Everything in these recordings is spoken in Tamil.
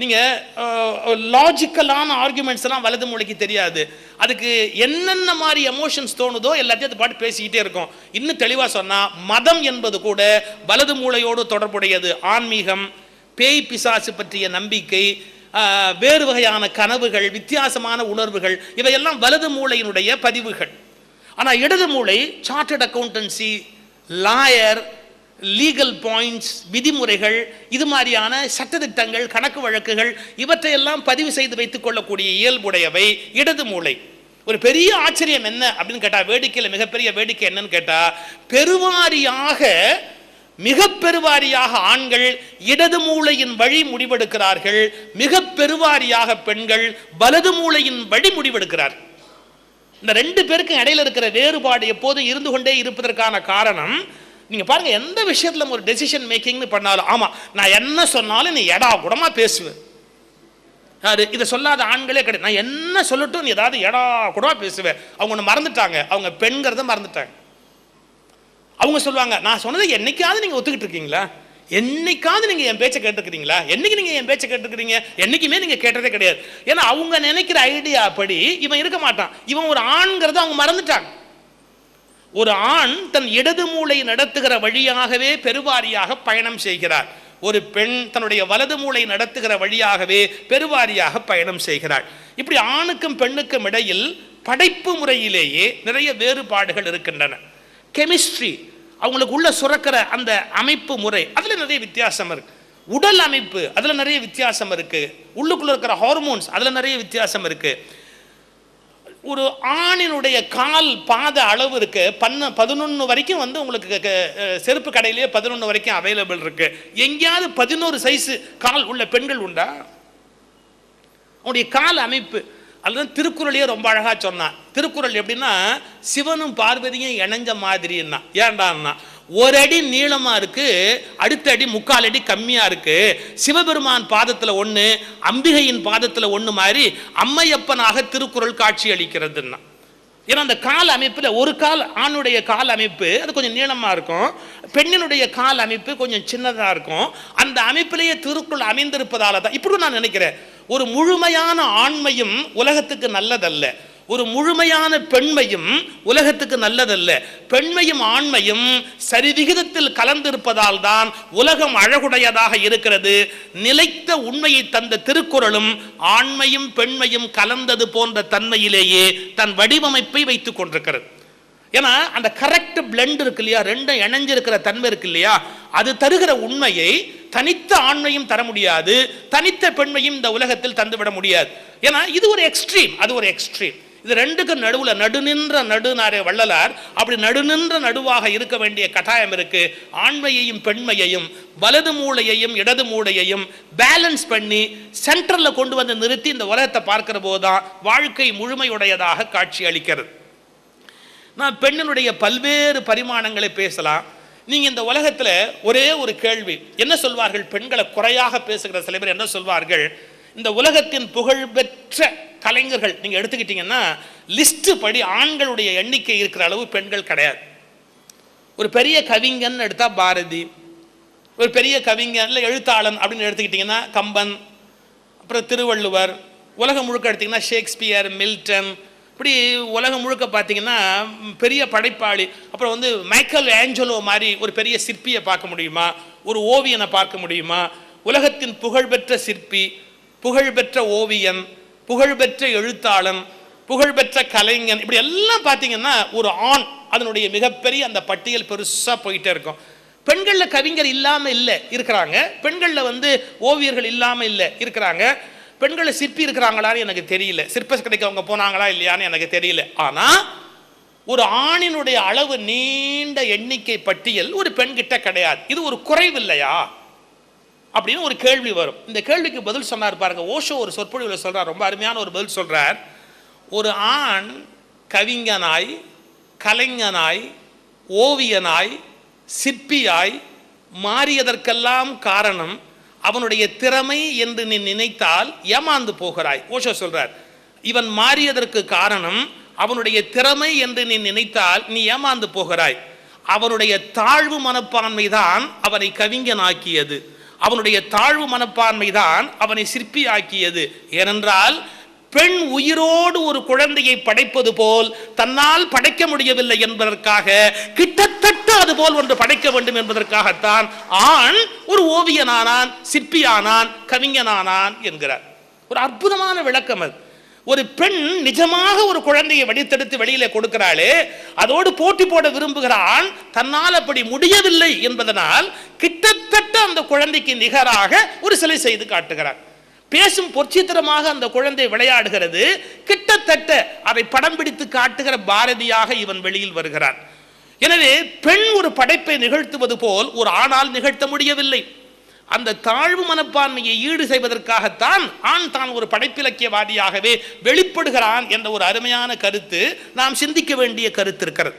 நீங்கள் லாஜிக்கலான ஆர்குமெண்ட்ஸ் எல்லாம் வலது மூளைக்கு தெரியாது. அதுக்கு என்னென்ன மாதிரி எமோஷன்ஸ் தோணுதோ எல்லாத்தையும் அது பாட்டு பேசிக்கிட்டே இருக்கும். இன்னும் தெளிவாக சொன்னால் மதம் என்பது கூட வலது மூளையோடு தொடர்புடையது. ஆன்மீகம் பேய் பிசாசு பற்றிய நம்பிக்கை வேறு வகையான கனவுகள் வித்தியாசமான உணர்வுகள் இவையெல்லாம் வலது மூளையினுடைய பதிவுகள். ஆனால் இடது மூளை chartered accountancy lawyer legal points விதிமுறைகள் இது மாதிரியான சட்டதிட்டங்கள் கணக்கு வழக்குகள் இவற்றையெல்லாம் பதிவு செய்து வைத்துக் கொள்ளக்கூடிய இயல்புடையவை. இடது மூளை. ஒரு பெரிய ஆச்சரியம் என்ன அப்படின்னு கேட்டா வேடிக்கையில் மிகப்பெரிய வேடிக்கை என்னன்னு கேட்டா பெருவாரியாக மிக பெருவாரியாக ஆண்கள் இடது மூளையின் வழி முடிவெடுக்கிறார்கள். மிக பெருவாரியாக பெண்கள் வலது மூளையின் வழி முடிவெடுக்கிறார்கள் இந்த ரெண்டு பேருக்கும் இடையில இருக்கிற வேறுபாடு எப்போதும் இருந்து கொண்டே இருப்பதற்கான காரணம் நீங்கள் பாருங்கள் எந்த விஷயத்தில் ஒரு டெசிஷன் மேக்கிங்னு பண்ணாலும் ஆமாம் நான் என்ன சொன்னாலும் நீ எடா கூடமாக பேசுவேன் அது இதை சொல்லாத ஆண்களே கிடையாது. நான் என்ன சொல்லட்டும் நீ ஏதாவது எடா கூடமாக பேசுவேன் அவங்க ஒன்று மறந்துட்டாங்க. அவங்க பெண்கிறத மறந்துட்டாங்க. அவங்க சொல்லுவாங்க நான் சொன்னதை என்னைக்காவது நீங்கள் ஒத்துக்கிட்டு இருக்கீங்களா? என்னைக்காவது நீங்க என் பேச்சை கேட்டுக்கிறீங்களா என்னைக்கு நீங்க என் பேச்சை கேட்டுக்கிறீங்க என்னைக்குமே நீங்க கேட்டதே கிடையாது. ஏன்னா அவங்க நினைக்கிற ஐடியா படி இவன் இருக்க மாட்டான். இவன் ஒரு ஆண்கிறத அவங்க மறந்துட்டாங்க. ஒரு ஆண் தன் இடது மூளை நடத்துகிற வழியாகவே பெருவாரியாக பயணம் செய்கிறார் ஒரு பெண் தன்னுடைய வலது மூளை நடத்துகிற வழியாகவே பெருவாரியாக பயணம் செய்கிறாள். இப்படி ஆணுக்கும் பெண்ணுக்கும் இடையில் படைப்பு முறையிலேயே நிறைய வேறுபாடுகள் இருக்கின்றன. கெமிஸ்ட்ரி அவங்களுக்கு உள்ள சுரக்கிற அந்த அமைப்பு முறை அதில் நிறைய வித்தியாசம் இருக்கு. உடல் அமைப்பு அதில் நிறைய வித்தியாசம் இருக்கு. உள்ளுக்குள்ள இருக்கிற ஹார்மோன்ஸ் அதில் நிறைய வித்தியாசம் இருக்குது ஒரு ஆணினுடைய கால் பாத அளவு இருக்கு. பன்ன பதினொன்று வரைக்கும் வந்து உங்களுக்கு செருப்பு கடையிலேயே பதினொன்று வரைக்கும் அவைலபிள் இருக்கு. எங்கேயாவது பதினோரு சைஸ் கால் உள்ள பெண்கள் உண்டா? அவனுடைய கால் அமைப்பு. அதுதான் திருக்குறளையே ரொம்ப அழகா சொன்னான். திருக்குறள் எப்படின்னா சிவனும் பார்வதியும் இணைஞ்ச மாதிரின்னா. ஏன்டான்னா ஒரு அடி நீளமாக இருக்கு அடுத்த அடி முக்கால் அடி கம்மியாக இருக்கு. சிவபெருமான் பாதத்தில் ஒன்று அம்பிகையின் பாதத்தில் ஒன்று மாதிரி அம்மையப்பனாக திருக்குறள் காட்சி அளிக்கிறதுன்னா. ஏன்னா அந்த கால் அமைப்பில் ஒரு கால் ஆணுடைய கால் அமைப்பு அது கொஞ்சம் நீளமாக இருக்கும். பெண்ணினுடைய கால் அமைப்பு கொஞ்சம் சின்னதாக இருக்கும். அந்த அமைப்பிலேயே திருக்குறள் அமைந்திருப்பதால தான் இப்படி நான் நினைக்கிறேன். ஒரு முழுமையான ஆண்மையும் உலகத்துக்கு நல்லதல்ல. ஒரு முழுமையான பெண்மையும் உலகத்துக்கு நல்லதல்ல. பெண்மையும் ஆண்மையும் சரிவிகிதத்தில் கலந்திருப்பதால் தான் உலகம் அழகுடையதாக இருக்கிறது. நிலைத்த உண்மையை தந்த திருக்குறளும் ஆண்மையும் பெண்மையும் கலந்தது போன்ற தன்மையிலேயே தன் வடிவமைப்பை வைத்துக் கொண்டிருக்கிறது. ஏன்னா அந்த கரெக்ட் பிளெண்ட் இருக்கு இல்லையா? ரெண்டும் இணைஞ்சிருக்கிற தன்மை இருக்கு இல்லையா? அது தருகிற உண்மையை தனித்த ஆண்மையும் தர முடியாது. தனித்த பெண்மையும் இந்த உலகத்தில் தந்துவிட முடியாது. ஏன்னா இது ஒரு எக்ஸ்ட்ரீம் அது ஒரு எக்ஸ்ட்ரீம் இது ரெண்டுக்கும் நடுவுல நடுநின்ற நடுநாரே வள்ளலார். அப்படி நடுநின்ற நடுவாக இருக்க வேண்டிய கட்டாயம் இருக்கு. ஆண்மையையும் பெண்மையையும் வலது மூளையையும் இடது மூளையையும் பேலன்ஸ் பண்ணி சென்டர்ல கொண்டு வந்து நிறுத்தி இந்த உலகத்தை பார்க்கிற போதுதான் வாழ்க்கை முழுமையுடையதாக காட்சி அளிக்கிறது. நான் பெண்ணினுடைய பல்வேறு பரிமாணங்களை பேசலாம். நீங்க இந்த உலகத்துல ஒரே ஒரு கேள்வி என்ன சொல்வார்கள்? பெண்களை குறையாக பேசுகிற சில பேர் என்ன சொல்வார்கள்? இந்த உலகத்தின் புகழ்பெற்ற கலைஞர்கள் நீங்கள் எடுத்துக்கிட்டீங்கன்னா லிஸ்ட்டு படி ஆண்களுடைய எண்ணிக்கை இருக்கிற அளவு பெண்கள் கிடையாது. ஒரு பெரிய கவிஞன் எடுத்தால் பாரதி ஒரு பெரிய கவிஞன் இல்லை எழுத்தாளன் அப்படின்னு எடுத்துக்கிட்டிங்கன்னா கம்பன் அப்புறம் திருவள்ளுவர் உலகம் முழுக்க எடுத்திங்கன்னா ஷேக்ஸ்பியர் மில்டன் இப்படி உலகம் முழுக்க பார்த்தீங்கன்னா பெரிய படைப்பாளி அப்புறம் வந்து மைக்கேல் ஏஞ்சலோ மாதிரி ஒரு பெரிய சிற்பியை பார்க்க முடியுமா? ஒரு ஓவியனை பார்க்க முடியுமா? உலகத்தின் புகழ்பெற்ற சிற்பி புகழ்பெற்ற ஓவியன் புகழ்பெற்ற எழுத்தாளன் புகழ்பெற்ற கலைஞன் இப்படி எல்லாம் பார்த்தீங்கன்னா ஒரு ஆண் அதனுடைய மிகப்பெரிய அந்த பட்டியல் பெருசாக போயிட்டே இருக்கும். பெண்களில் கவிஞர் இல்லாமல் இல்லை இருக்கிறாங்க. பெண்களில் வந்து ஓவியர்கள் இல்லாமல் இல்லை இருக்கிறாங்க. பெண்களில் சிற்பி இருக்கிறாங்களான்னு எனக்கு தெரியல. சிற்ப கடைக்கு அவங்க போனாங்களா இல்லையான்னு எனக்கு தெரியல. ஆனால் ஒரு ஆணினுடைய அளவு நீண்ட எண்ணிக்கை பட்டியல் ஒரு பெண்கிட்ட கிடையாது. இது ஒரு குறைவு இல்லையா அப்படின்னு ஒரு கேள்வி வரும். இந்த கேள்விக்கு பதில் சொன்னார் பாருங்க. ஓஷோ ஒரு சொற்பொழிவில் சொல்கிறார் ரொம்ப அருமையான ஒரு பதில் சொல்கிறார் ஒரு ஆண் கவிஞனாய் கலைஞனாய் ஓவியனாய் சிற்பியாய் மாறியதற்கெல்லாம் காரணம் அவனுடைய திறமை என்று நீ நினைத்தால் ஏமாந்து போகிறாய். ஓஷோ சொல்கிறார் இவன் மாறியதற்கு காரணம் அவனுடைய திறமை என்று நீ நினைத்தால் நீ ஏமாந்து போகிறாய். அவனுடைய தாழ்வு மனப்பான்மை தான் அவனை கவிஞனாக்கியது. அவனுடைய தாழ்வு மனப்பான்மை தான் அவனை சிற்பியாக்கியது. ஏனென்றால் பெண் உயிரோடு ஒரு குழந்தையை படைப்பது போல் தன்னால் படைக்க முடியவில்லை என்பதற்காக கிட்டத்தட்ட அதுபோல் ஒன்று படைக்க வேண்டும் என்பதற்காகத்தான் ஆண் ஒரு ஓவியனானான் சிற்பியானான் கவிஞனானான் என்கிறார். ஒரு அற்புதமான விளக்கம் அது. ஒரு பெண் நிஜமாக ஒரு குழந்தையை வடித்தெடுத்து வெளியில கொடுக்கிறாளே அதோடு போட்டி போட விரும்புகிறான் தன்னால் அப்படி முடியவில்லை என்பதனால் கிட்டத்தட்ட அந்த குழந்தைக்கு நிகராக ஒரு சிலை செய்து காட்டுகிறார். பேசும் பொற்சித்திரமாக அந்த குழந்தை விளையாடுகிறது. கிட்டத்தட்ட அதை படம் பிடித்து காட்டுகிற பாரதியாக இவன் வெளியில் வருகிறான். எனவே பெண் ஒரு படைப்பை நிகழ்த்துவது போல் ஒரு ஆணால் நிகழ்த்த முடியவில்லை. அந்த தாழ்வு மனப்பான்மையை ஈடு செய்வதற்காகத்தான் ஆண் தான் ஒரு படைப்பிலக்கியவாதியாகவே வெளிப்படுகிறான் என்ற ஒரு அருமையான கருத்து நாம் சிந்திக்க வேண்டிய கருத்து இருக்கிறது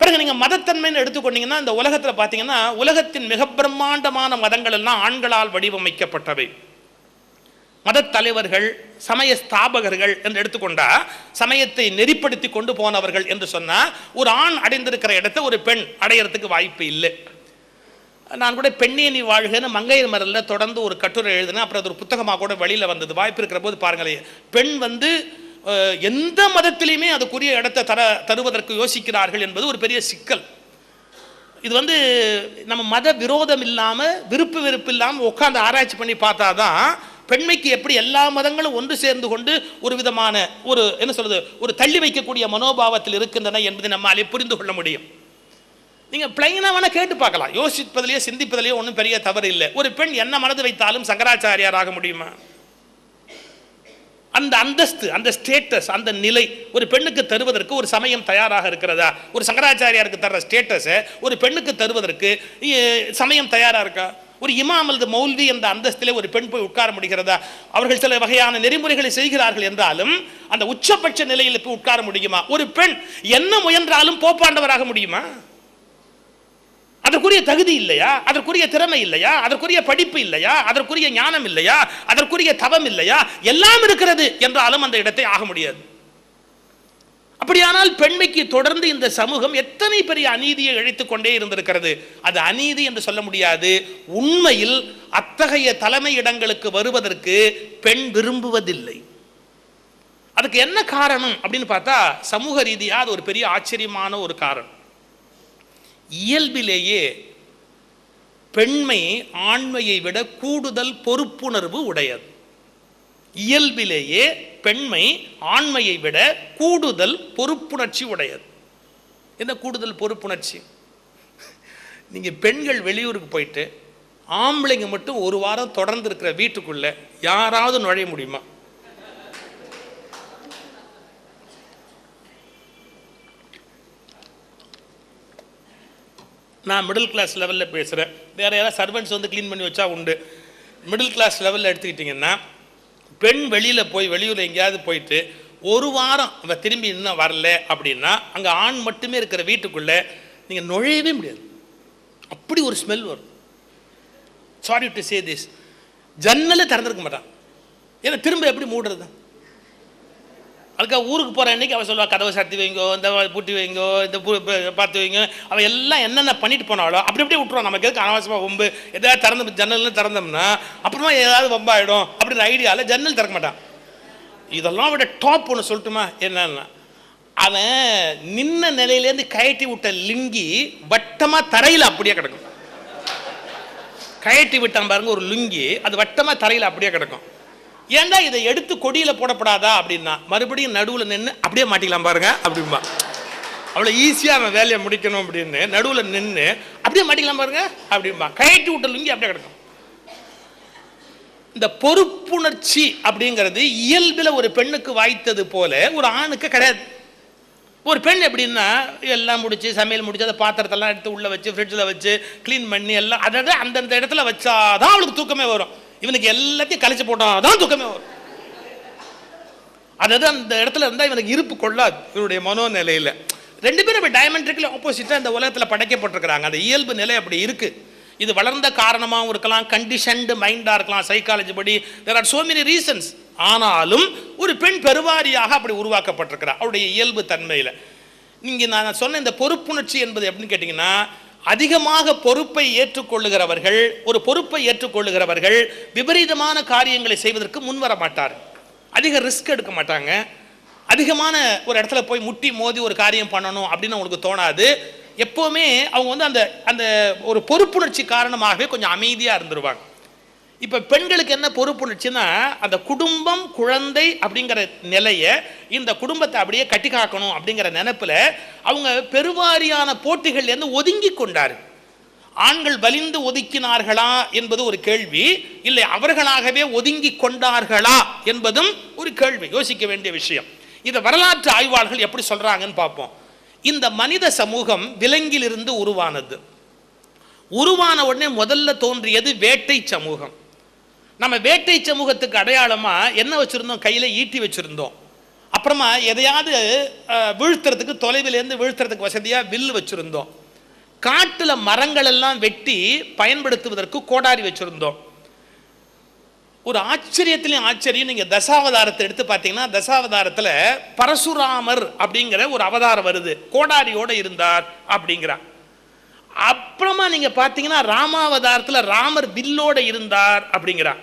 பிறகு நீங்கள் மதத்தன்மைன்னு எடுத்துக்கொண்டீங்கன்னா இந்த உலகத்தில் பார்த்தீங்கன்னா உலகத்தின் மிக பிரம்மாண்டமான மதங்கள் எல்லாம் ஆண்களால் வடிவமைக்கப்பட்டவை. மதத்தலைவர்கள் சமய ஸ்தாபகர்கள் என்று எடுத்துக்கொண்டா சமயத்தை நெறிப்படுத்தி கொண்டு போனவர்கள் என்று சொன்னால் ஒரு ஆண் அடைந்திருக்கிற இடத்தை ஒரு பெண் அடையிறதுக்கு வாய்ப்பு இல்லை. நான் கூட பெண்ணே நீ வாழ்கன்னு மங்கையர் மரலில் தொடர்ந்து ஒரு கட்டுரை எழுதினேன். அப்புறம் அது ஒரு புத்தகமாக கூட வெளியில் வந்தது. வாய்ப்பு இருக்கிற போது பாருங்களேன். பெண் வந்து எந்த மதத்திலையுமே அதுக்குரிய இடத்தை தர தருவதற்கு யோசிக்கிறார்கள் என்பது ஒரு பெரிய சிக்கல். இது வந்து நம்ம மத விரோதம் இல்லாமல் விருப்பு வெறுப்பு இல்லாமல் உட்காந்து ஆராய்ச்சி பண்ணி பார்த்தா தான் பெண்மைக்கு எப்படி எல்லா மதங்களும் ஒன்று சேர்ந்து கொண்டு ஒரு விதமான ஒரு என்ன சொல்றது ஒரு தள்ளி வைக்கக்கூடிய மனோபாவத்தில் இருக்கின்றன என்பதை நம்மாலே புரிந்து கொள்ள முடியும். நீங்க பிளைனா வேணா கேட்டு பார்க்கலாம். யோசிப்பதிலேயே சிந்திப்பதிலேயே ஒன்றும் பெரிய தவறு இல்லை. ஒரு பெண் என்ன மனது வைத்தாலும் சங்கராச்சாரியார் ஆக முடியுமா? அந்த அந்தஸ்து அந்த ஸ்டேட்டஸ் அந்த நிலை ஒரு பெண்ணுக்கு தருவதற்கு ஒரு சமயம் தயாராக இருக்கிறதா? ஒரு சங்கராச்சாரியாருக்கு தர்ற ஸ்டேட்டஸை ஒரு பெண்ணுக்கு தருவதற்கு சமயம் தயாராக இருக்கா? ஒரு இமாம் அல்லது மௌல்வி என்ற அந்தஸ்திலே ஒரு பெண் போய் உட்கார முடிகிறதா? அவர்கள் சில வகையான நெறிமுறைகளை செய்கிறார்கள் என்றாலும் அந்த உச்சபட்ச நிலையில் போய் உட்கார முடியுமா? ஒரு பெண் என்ன முயன்றாலும் போப்பாண்டவராக முடியுமா? அதற்குரிய தகுதி இல்லையா? அதற்குரிய திறமை இல்லையா? அதற்குரிய படிப்பு இல்லையா? அதற்குரிய ஞானம் இல்லையா? அதற்குரிய தவம் இல்லையா? எல்லாம் இருக்கிறது என்றாலும் அந்த இடத்தை ஆக முடியாது. அப்படியானால் பெண்மைக்கு தொடர்ந்து இந்த சமூகம் எத்தனை பெரிய அநீதியை இழைத்துக் கொண்டே இருந்திருக்கிறது? அது அநீதி என்று சொல்ல முடியாது. உண்மையில் அத்தகைய தலைமை இடங்களுக்கு வருவதற்கு பெண் விரும்புவதில்லை. அதுக்கு என்ன காரணம் அப்படின்னு பார்த்தா சமூக ரீதியாக அது ஒரு பெரிய ஆச்சரியமான ஒரு காரணம். இயல்பிலேயே பெண்மை ஆண்மையை விட கூடுதல் பொறுப்புணர்வு உடையது. இயல்பிலேயே பெண்மை ஆண்மையை விட கூடுதல் பொறுப்புணர்ச்சி உடையது. என்ன கூடுதல் பொறுப்புணர்ச்சி? நீங்கள் பெண்கள் வெளியூருக்கு போயிட்டு ஆம்பளைங்க மட்டும் ஒரு வாரம் தொடர்ந்து இருக்கிற வீட்டுக்குள்ளே யாராவது நுழைய முடியுமா? நான் மிடில் கிளாஸ் லெவலில் பேசுகிறேன் வேறு யாராவது சர்வெண்ட்ஸ் வந்து க்ளீன் பண்ணி வச்சா உண்டு. மிடில் கிளாஸ் லெவலில் எடுத்துக்கிட்டிங்கன்னா பெண் வெளியில் போய் வெளியூர் எங்கேயாவது போயிட்டு ஒரு வாரம் அவன் திரும்பி இன்னும் வரல அப்படின்னா அங்கே ஆண் மட்டுமே இருக்கிற வீட்டுக்குள்ளே நீங்கள் நுழையவே முடியாது. அப்படி ஒரு ஸ்மெல் வரும். சாரி டு சே திஸ் ஜன்னலே திறந்துருக்க மாட்டான். ஏன்னா திரும்ப எப்படி மூடுறது அதுக்காக ஊருக்கு போகிற அன்னைக்கு அவன் சொல்லுவாள் கதவை சாத்தி வைங்கோ இந்த பூட்டி வைங்கோ இந்த பூ பார்த்து வைங்க. அவன் எல்லாம் என்னென்ன பண்ணிட்டு போனாலோ அப்படி அப்படியே விட்டுருவான். நமக்கு எதுக்கு அனாவசியமாக ஒம்பு எதாவது திறந்து ஜன்னல்னு திறந்தோம்னா அப்புறமா ஏதாவது வம்பாயிடும் அப்படின்ற ஐடியாவில் ஜன்னல் திறக்க மாட்டான். இதெல்லாம் விட டாப் ஒன்று சொல்லட்டுமா? என்னன்னா அவன் நின்ன நிலையிலேருந்து கயட்டி விட்ட லிங்கி வட்டமாக தரையில் அப்படியே கிடக்கும். கயட்டி விட்டான் பாருங்க ஒரு லுங்கி அது வட்டமாக தரையில் அப்படியே கிடக்கும். ஏன்டா இதை எடுத்து கொடியில் போடப்படாதா அப்படின்னா மறுபடியும் நடுவில் நின்று அப்படியே மாட்டிக்கலாம் பாருங்க அப்படிம்பா. அவ்வளோ ஈஸியாக அவன் வேலையை முடிக்கணும் அப்படின்னு நடுவில் நின்று அப்படியே மாட்டிக்கலாம் பாருங்க அப்படிம்பா. கயட்டி விட்டல் லுங்கி அப்படியே கிடக்கும். இந்த பொறுப்புணர்ச்சி அப்படிங்கிறது இயல்பில் ஒரு பெண்ணுக்கு வாய்த்தது போல ஒரு ஆணுக்கு கிடையாது. ஒரு பெண் எப்படின்னா எல்லாம் முடிச்சு சமையல் முடிச்சு அந்த பாத்திரத்தெல்லாம் எடுத்து உள்ளே வச்சு ஃப்ரிட்ஜில் வச்சு க்ளீன் பண்ணி எல்லாம் அதாவது அந்தந்த இடத்துல வச்சாதான் அவளுக்கு தூக்கமே வரும். இவனுக்கு எல்லாத்தையும் கழிச்சு போட்டாதான் தூக்கமே வரும். அதாவது அந்த இடத்துல இருந்தால் இவனுக்கு இருப்பு கொள்ளாது. இவனுடைய மனோநிலையில். ரெண்டு பேரும் இப்போ டயமெண்ட்ரிக்கலி ஆப்போசிட்டாக இந்த உலகத்தில் படைக்கப்பட்டிருக்கிறாங்க. அந்த இயல்பு நிலை அப்படி இருக்கு. இது வளர்ந்த காரணமாகவும் இருக்கலாம் கண்டிஷன்டு மைண்டாக இருக்கலாம் சைக்காலஜி படி. There are so many reasons ஆனாலும் ஒரு பெண் பெருவாரியாக அப்படி உருவாக்கப்பட்டிருக்கிறார் அவருடைய இயல்பு தன்மையில். நீங்கள் நான் சொன்ன இந்த பொறுப்புணர்ச்சி என்பது எப்படின்னு கேட்டிங்கன்னா அதிகமாக பொறுப்பை ஏற்றுக்கொள்ளுகிறவர்கள் ஒரு பொறுப்பை ஏற்றுக்கொள்ளுகிறவர்கள் விபரீதமான காரியங்களை செய்வதற்கு முன்வர மாட்டார். அதிக ரிஸ்க் எடுக்க மாட்டாங்க. அதிகமான ஒரு இடத்துல போய் முட்டி மோதி ஒரு காரியம் பண்ணணும் அப்படின்னு அவங்களுக்கு தோணாது. எப்போவுமே அவங்க வந்து அந்த அந்த ஒரு பொறுப்புணர்ச்சி காரணமாகவே கொஞ்சம் அமைதியாக இருந்துருவாங்க. இப்போ பெண்களுக்கு என்ன பொறுப்புணர்ச்சின்னா அந்த குடும்பம் குழந்தை அப்படிங்கிற நிலையை இந்த குடும்பத்தை அப்படியே கட்டி காக்கணும் அப்படிங்கிற நினைப்பில் அவங்க பெருவாரியான போட்டிகள்லேருந்து ஒதுங்கி கொண்டார் ஆண்கள் வலிந்து ஒதுக்கினார்களா என்பது ஒரு கேள்வி இல்லை அவர்களாகவே ஒதுங்கி கொண்டார்களா என்பதும் ஒரு கேள்வி. யோசிக்க வேண்டிய விஷயம். இதை வரலாற்று ஆய்வாளர்கள் எப்படி சொல்றாங்கன்னு பார்ப்போம். இந்த மனித சமூகம் விலங்கிலிருந்து உருவானது. உருவான உடனே முதல்ல தோன்றியது வேட்டை சமூகம். நம்ம வேட்டை சமூகத்துக்கு அடையாளமாக என்ன வச்சுருந்தோம்? கையில் ஈட்டி வச்சுருந்தோம். அப்புறமா எதையாவது வீழ்த்துறதுக்கு தொலைவிலேருந்து வீழ்த்துறதுக்கு வசதியாக வில்லு வச்சுருந்தோம். காட்டில் மரங்கள் எல்லாம் வெட்டி பயன்படுத்துவதற்கு கோடாரி வச்சுருந்தோம். ஒரு ஆச்சரியத்திலையும் ஆச்சரியம் நீங்கள் தசாவதாரத்தை எடுத்து பார்த்தீங்கன்னா தசாவதாரத்தில் பரசுராமர் அப்படிங்கிற ஒரு அவதாரம் வருது. கோடாரியோட இருந்தார் அப்படிங்கிறார். அப்புறமா நீங்க பார்த்தீங்கன்னா ராமாவதாரத்துல ராமர் வில்லோட இருந்தார் அப்படிங்கிறார்.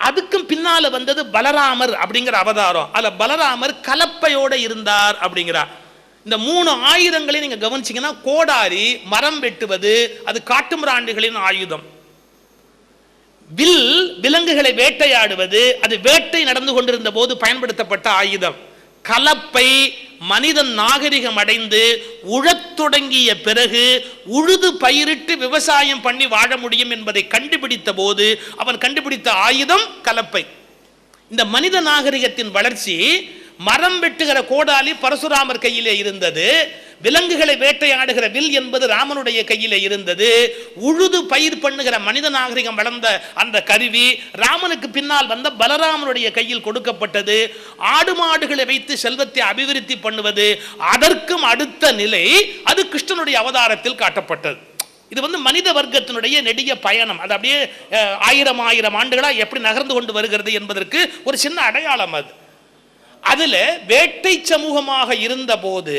அதுக்கும் பின்னால வந்தது பலராமர் அப்படிங்கிற அவதாரம். அதுல பலராமர் கலப்பையோட இருந்தார் அப்படிங்கிறார். இந்த மூணு ஆயுதங்களையும் நீங்க கவனிச்சீங்கன்னா கோடாரி மரம் வெட்டுவது அது காட்டுமிராண்டுகளின் ஆயுதம். வில் விலங்குகளை வேட்டையாடுவது அது வேட்டை நடந்து கொண்டிருந்த போது பயன்படுத்தப்பட்ட ஆயுதம். கலப்பை மனிதன் நாகரிகம் அடைந்து உழத் தொடங்கிய பிறகு உழுது பயிரிட்டு விவசாயம் பண்ணி வாழ முடியும் என்பதை கண்டுபிடித்த போது அவன் கண்டுபிடித்த ஆயுதம் கலப்பை. இந்த மனித நாகரிகத்தின் வளர்ச்சி மரம் வெட்டுகிற கோடாலி பரசுராமர் கையிலே இருந்தது. விலங்குகளை வேட்டையாடுகிற வில் என்பது ராமனுடைய கையிலே இருந்தது. உழுது பயிர் பண்ணுகிற மனித நாகரிகம் வளர்ந்த அந்த கருவி ராமனுக்கு பின்னால் வந்த பலராமனுடைய கையில் கொடுக்கப்பட்டது. ஆடு மாடுகளை வைத்து செல்வத்தை அபிவிருத்தி பண்ணுவது. அதற்கும் அடுத்த நிலை அது கிருஷ்ணனுடைய அவதாரத்தில் காட்டப்பட்டது. இது வந்து மனித வர்க்கத்தினுடைய நெடிய பயணம். அது அப்படியே ஆயிரம் ஆயிரம் ஆண்டுகளாக எப்படி நகர்ந்து கொண்டு வருகிறது என்பதற்கு ஒரு சின்ன அடையாளம் அது. அதில் வேட்டை சமூகமாக இருந்தபோது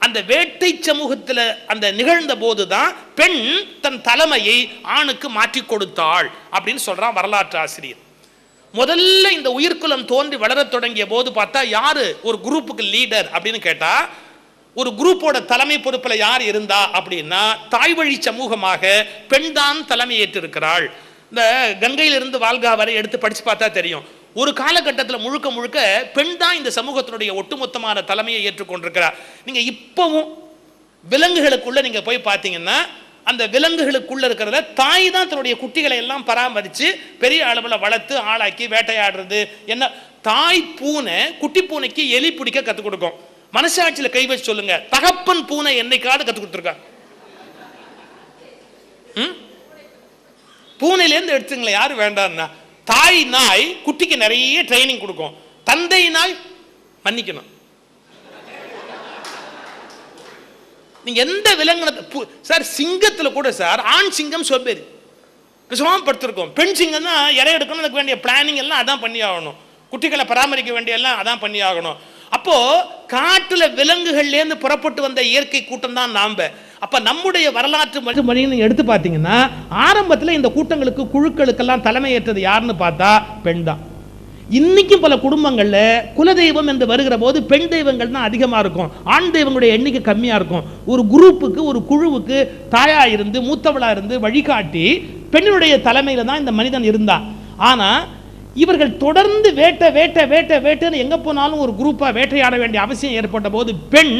அந்த வேட்டை சமூகத்தில் அந்த நிகழ்ந்த போது தான் பெண் தன் தலைமையை ஆணுக்கு மாற்றி கொடுத்தாள் அப்படின்னு சொல்கிறான் வரலாற்று ஆசிரியர். முதல்ல இந்த உயிர்க்குலம் தோன்றி வளரத் தொடங்கிய போது பார்த்தா யார்? ஒரு குரூப்புக்கு லீடர் அப்படின்னு கேட்டால் ஒரு குரூப்போட தலைமை பொறுப்பில் யார் இருந்தா அப்படின்னா தாய் வழி சமூகமாக பெண் தான் தலைமை ஏற்றிருக்கிறாள் இந்த கங்கையிலிருந்து வால்கா வரை எடுத்து படித்து பார்த்தா தெரியும். ஒரு காலகட்டத்தில் முழுக்க முழுக்க பெண் தான் இந்த சமூகத்தினுடைய ஒட்டுமொத்தமான தலைமையை ஏற்றுக்கொண்டிருக்கிறார் நீங்க இப்பவும் விலங்குகளுக்குள்ள நீங்க போய் பார்த்தீங்கன்னா அந்த விலங்குகளுக்குள்ள இருக்கிறத தாய் தான் தன்னுடைய குட்டிகளை எல்லாம் பராமரித்து பெரிய அளவில் வளர்த்து ஆளாக்கி வேட்டையாடுறது. என்ன? தாய் பூனை குட்டி பூனைக்கு எலி பிடிக்க கற்றுக் கொடுக்கும். மனசாட்சியில் கை வச்சு சொல்லுங்க. தகப்பன் பூனை என்னைக்காவது கற்றுக் கொடுத்துருக்கா? ம்? பூனையிலேருந்து எடுத்துங்களேன் யாரும் வேண்டாம்னா தாய் நாய் குட்டிக்கு நிறைய ட்ரைனிங் கொடுக்கும். தந்தை நாய் மன்னிக்கணும். நீங்க எந்த விலங்கினத்தை பு- சார் சிங்கத்தில் கூட சார் ஆண் சிங்கம் சொம்பேறி விஷமாக படுத்திருக்கோம் பெண் தான் இறை எடுக்கணும் அதுக்கு வேண்டிய பிளானிங் எல்லாம் அதான் பண்ணி ஆகணும். குட்டிகளை பராமரிக்க வேண்டிய எல்லாம் அதான் பண்ணி ஆகணும். அப்போ காட்டுல விலங்குகள்லேருந்து புறப்பட்டு வந்த இயற்கை கூட்டம் தான் நாம்ப அப்போ நம்முடைய வரலாற்று மனித மொழியை எடுத்து பார்த்தீங்கன்னா ஆரம்பத்தில் இந்த கூட்டங்களுக்கு குழுக்களுக்கெல்லாம் தலைமையேற்றது யாருன்னு பார்த்தா பெண் தான். இன்னைக்கும் பல குடும்பங்களில் குலதெய்வம் என்று வருகிற போது பெண் தெய்வங்கள் தான் அதிகமாக இருக்கும். ஆண் தெய்வங்களுடைய எண்ணிக்கை கம்மியாக இருக்கும். ஒரு குரூப்புக்கு ஒரு குழுவுக்கு தாயா இருந்து மூத்தவளாக இருந்து வழிகாட்டி பெண்ணுடைய தலைமையில் தான் இந்த மனிதன் இருந்தான். ஆனால் இவர்கள் தொடர்ந்து வேட்ட வேட்ட வேட்ட வேட்டைன்னு எங்கே போனாலும் ஒரு குரூப்பாக வேட்டையாட வேண்டிய அவசியம் ஏற்பட்ட போது பெண்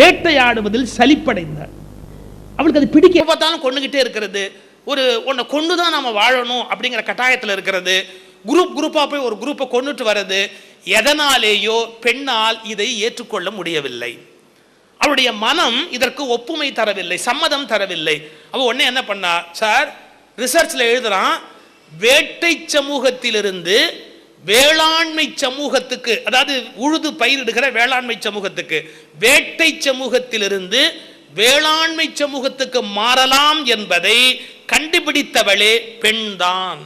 வேட்டையாடுவதில் சலிப்படைந்தார். அவளுக்கு அது பிடிக்க பார்த்தாலும் கொண்டுகிட்டே இருக்கிறது. ஒரு உன்னை கொண்டு தான் நம்ம வாழணும் அப்படிங்கிற கட்டாயத்தில் இருக்கிறது. குரூப் குரூப்பாக போய் ஒரு குரூப்பை கொண்டுட்டு வர்றது. எதனாலேயோ பெண்ணால் இதை ஏற்றுக்கொள்ள முடியவில்லை. அவளுடைய மனம் இதற்கு ஒப்புமை தரவில்லை சம்மதம் தரவில்லை. அவள் உடனே என்ன பண்ணா சார் ரிசர்ச்சில் எழுதுறான் வேட்டை சமூகத்திலிருந்து வேளாண்மை சமூகத்துக்கு அதாவது உழுது பயிரிடுகிற வேளாண்மை சமூகத்துக்கு வேட்டை சமூகத்திலிருந்து வேளாண்மை சமூகத்துக்கு மாறலாம் என்பதை கண்டுபிடித்தவளே பெண்தான்.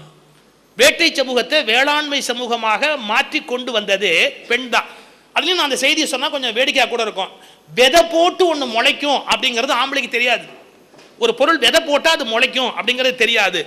வேட்டை சமூகத்தை வேளாண்மை சமூகமாக மாற்றி கொண்டு வந்தது பெண் தான் அதுலேயும் நான் அந்த செய்தியை சொன்னால் கொஞ்சம் வேடிக்கையாக கூட இருக்கும். விதை போட்டு ஒன்று முளைக்கும் அப்படிங்கிறது ஆம்பளைக்கு தெரியாது. ஒரு பொருள் விதை போட்டால் அது முளைக்கும் அப்படிங்கிறது தெரியாது.